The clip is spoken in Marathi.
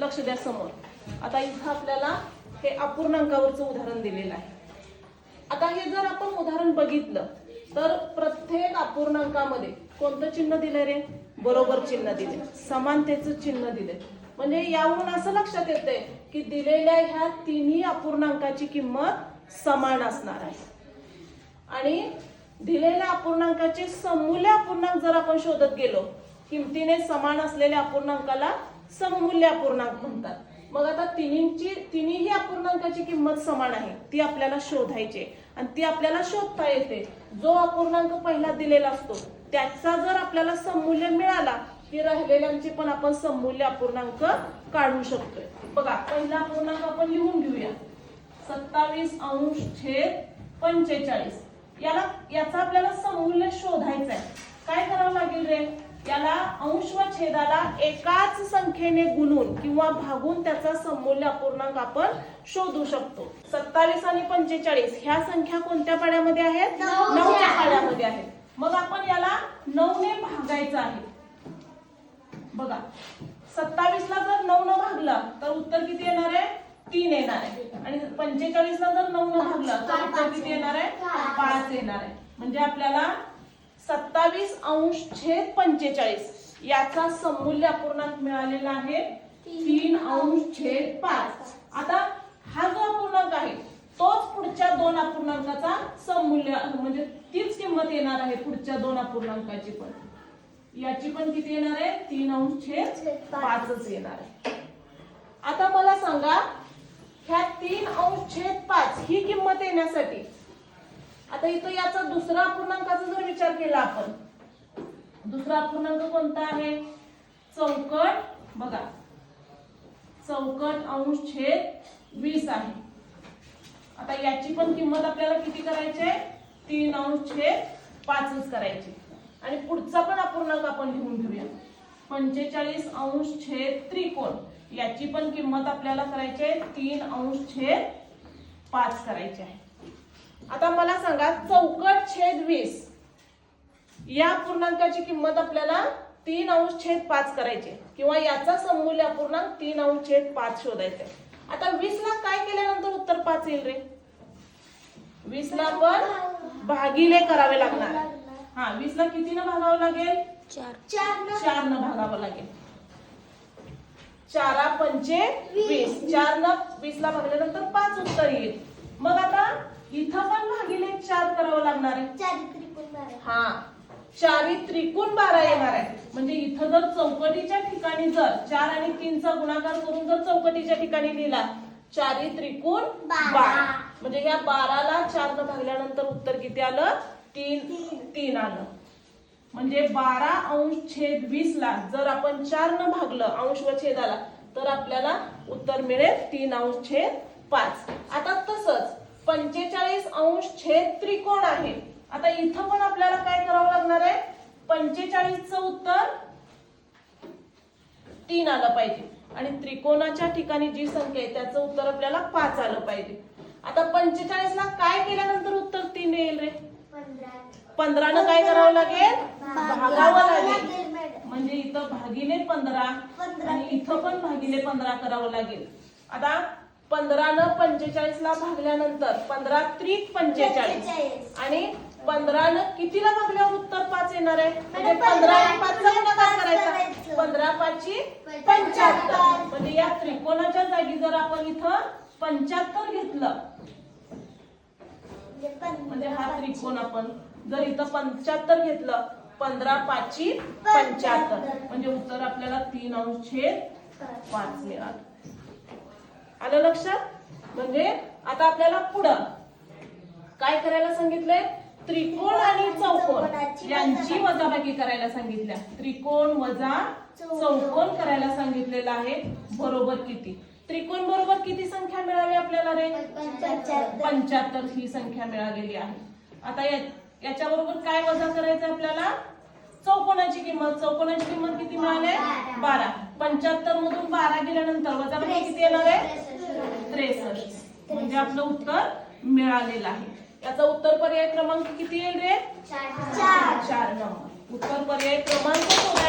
लक्ष द्या समोर. आता इथं आपल्याला हे अपूर्णांकावरचं उदाहरण दिलेलं आहे. आता हे जर आपण उदाहरण बघितलं तर प्रत्येक अपूर्णांकामध्ये कोणतं चिन्ह दिलं रे? बरोबर चिन्ह दिले समानतेचं चिन्ह दिले म्हणजे यावरून असं लक्षात येतंय की दिलेल्या ह्या तिन्ही अपूर्णांकाची किंमत समान असणार आहे. आणि दिलेल्या अपूर्णांकाचे समूल्य अपूर्णांक जर आपण शोधत गेलो किमतीने समान असलेल्या अपूर्णांकाला सममूल्य अपूर्णांक म्हणतात. मग आता तिन्हीची तिन्ही अपूर्णांकाची किंमत समान आहे. ती आपल्याला शोधायची आहे. आणि ती आपल्याला शोधता येते. जो अपूर्णांक पहिला दिलेला असतो त्याचा जर आपल्याला सममूल्य मिळाला की राहिलेल्यांची पण आपण सममूल्य अपूर्णांक काढू शकतोय. बघा पहिला अपूर्णांक आपण लिहून घेऊया. सत्तावीस अंश छेद पंचेचाळीस. याला याचा आपल्याला सममूल्य शोधायचं आहे काय करावं लागेल रे? याला अंश व छेदाला एकाच संख्येने गुणून किंवा भागून त्याचा सममूल्य अपूर्णांक आपण शोधू शकतो. सत्तावीस आणि पंचेचाळीस ह्या संख्या कोणत्या पाड्यामध्ये आहेत? नऊच्या. पाड्यामध्ये आहेत. मग आपण याला नऊने भागायचं आहे. बघा सत्तावीस ला जर नऊ न भागला तर उत्तर किती येणार आहे? तीन येणार आहे. आणि पंचेचाळीस ला जर नऊ न भागला तर उत्तर किती येणार आहे? पाच येणार आहे. म्हणजे आपल्याला अंश छेद पंचेचाळीस. याचा समूल्य अपूर्णांक मिळालेला आहे तीन अंश छेद पाच. आता हा जो अपूर्णांक आहे तोच पुढच्या दोन अपूर्णांकाचा सममूल्य म्हणजे तीच किंमत येणार आहे पुढच्या दोन अपूर्णांकाची पण. याची पण किती येणार आहे? तीन अंश छेद पाचच येणार आहे. आता मला सांगा ह्या तीन अंश छेद पाच ही किंमत येण्यासाठी आता इथं याचा दुसरा अपूर्णांकाचा जर विचार केला आपण दुसरा पूर्णांक कोणता आहे? चौकट बघा. चौकट अंश छेद वीस आहे. आता याची पण किंमत आपल्याला किती करायची आहे? तीन अंश छेद पाचच करायची. आणि पुढचा पण अपूर्णांक आपण लिहून घेऊया. पंचेचाळीस अंश छेद त्रिकोण. याची पण किंमत आपल्याला करायची आहे तीन अंश छेद पाच करायची आहे. आता मला सांगा चौकट छेद वीस या पूर्णांकाची किंमत आपल्याला तीन अंश छेद पाच करायचे. किंवा याचा सममूल्य अपूर्णांक तीन अंश छेद पाच शोधायचे. आता वीस ला काय केल्यानंतर उत्तर पाच येईल रे? वीस ला पण भागिले करावे लागणार. हा वीस ला कितीनं भागावं लागेल? चार. चार न भागावं लागेल. चारा पंचे वीस. चार न वीस ला भागल्यानंतर पाच उत्तर येईल. मग आता इथं पण भागिले चार करावं लागणार आहे. हा. चारी त्रिकोण बारा येणार आहे म्हणजे इथं जर चौकटीच्या ठिकाणी जर चार आणि तीनचा गुणाकार करून जर चौकटीच्या ठिकाणी लिहिला चारी त्रिकोण बारा. म्हणजे या बाराला चार न भागल्यानंतर उत्तर किती आलं? तीन. तीन आलं. म्हणजे बारा अंश छेद वीस ला जर आपण चार न भागलं अंश व छेदाला तर आपल्याला उत्तर मिळेल तीन अंश छेद पाच. आता तसंच पंचेचाळीस अंश छेद त्रिकोण आहे. आता इथं पण आपल्याला काय करावं लागणार आहे? पंचेचाळीसचं उत्तर तीन आलं पाहिजे. आणि त्रिकोणाच्या ठिकाणी जी संख्या आहे त्याचं उत्तर आपल्याला पाच आलं पाहिजे. आता पंचेचाळीस ला काय केल्यानंतर उत्तर तीन येईल रे? पंधरानं काय करावं लागेल? भागावं लागेल. म्हणजे इथं भागिले पंधरा आणि इथं पण भागिले पंधरा करावं लागेल. आता पंधरानं पंचेचाळीस ला भागल्यानंतर पंधरा त्रिक पंचेचाळीस. आणि पंधरानं कितीला भागल्यावर उत्तर पाच येणार आहे? म्हणजे पंधरा पाचचा गुणाकार करायचा. पंधरा पाचशे पंच्याहत्तर. म्हणजे या त्रिकोणाच्या जागी जर आपण इथं पंच्याहत्तर घेतलं म्हणजे हा त्रिकोण आपण जर इथं पंच्याहत्तर घेतलं पंधरा पाचशे पंच्याहत्तर. म्हणजे उत्तर आपल्याला तीन अंश छेद पाच. मिळालं. आलं लक्षात? म्हणजे आता आपल्याला पुढं काय करायला सांगितलंय? त्रिकोण आणि चौकोन. यांची वजाबाकी करायला सांगितल्या. त्रिकोण वजा चौकोन करायला सांगितलेलं आहे. बरोबर किती? त्रिकोण बरोबर किती संख्या मिळाली आपल्याला रे? पंच्याहत्तर. ही संख्या मिळालेली आहे. आता याच्या बरोबर काय वजा करायचं आपल्याला? चौकोनाची किंमत. चौकोनाची किंमत किती मिळाली? बारा. पंच्याहत्तर मधून बारा गेल्यानंतर वजाबाकी किती येणार आहे? त्रेसष्ट. म्हणजे आपलं उत्तर मिळालेलं आहे. याचा उत्तर पर्याय क्रमांक चार. नंबर उत्तर पर्याय क्रमांक